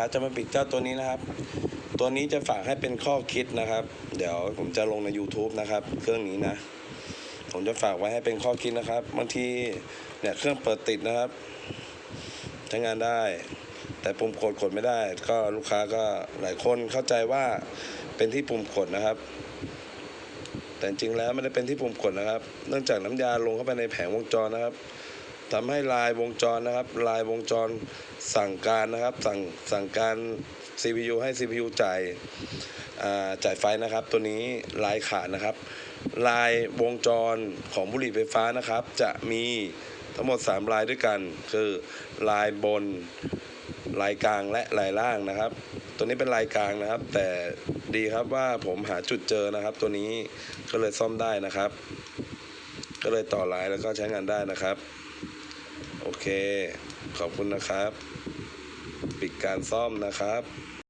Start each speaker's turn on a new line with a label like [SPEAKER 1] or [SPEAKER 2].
[SPEAKER 1] ครับจะมาปิดเจ้าตัวนี้นะครับ ตัวนี้จะฝากให้เป็นข้อคิดนะครับ เดี๋ยวผมจะลงใน YouTube นะครับ เครื่องนี้นะ ผมจะฝากไว้ให้เป็นข้อคิดนะครับบางทีเนี่ยเครื่องเปิดติดนะครับใช้งานได้ แต่ปุ่มกดกดไม่ได้ ก็ลูกค้าก็หลายคนเข้าใจว่าเป็นที่ปุ่มกดนะครับ แต่จริงแล้วไม่ได้เป็นที่ปุ่มกดนะครับ เนื่องจากน้ำยาลงเข้าไปในแผงวงจรนะครับ ทำให้ลายวงจรนะครับ ลายวงจรสั่งการนะครับ สั่งสั่งการ CPU ให้ CPU จ่ายจ่ายไฟนะครับ ตัวนี้ลายขาดนะครับ ลายวงจรของบุหรี่ไฟฟ้านะครับ จะมีทั้งหมด 3 ลายด้วยกัน คือลายบนลายกลางและลายล่างนะครับ ตัวนี้เป็นลายกลางนะครับ แต่ดีครับว่าผมหาจุดเจอนะครับ ตัวนี้ก็เลยซ่อมได้นะครับ ก็เลยต่อลายแล้วก็ใช้งานได้นะครับ โอเค ขอบคุณนะครับ ปิดการซ่อมนะครับ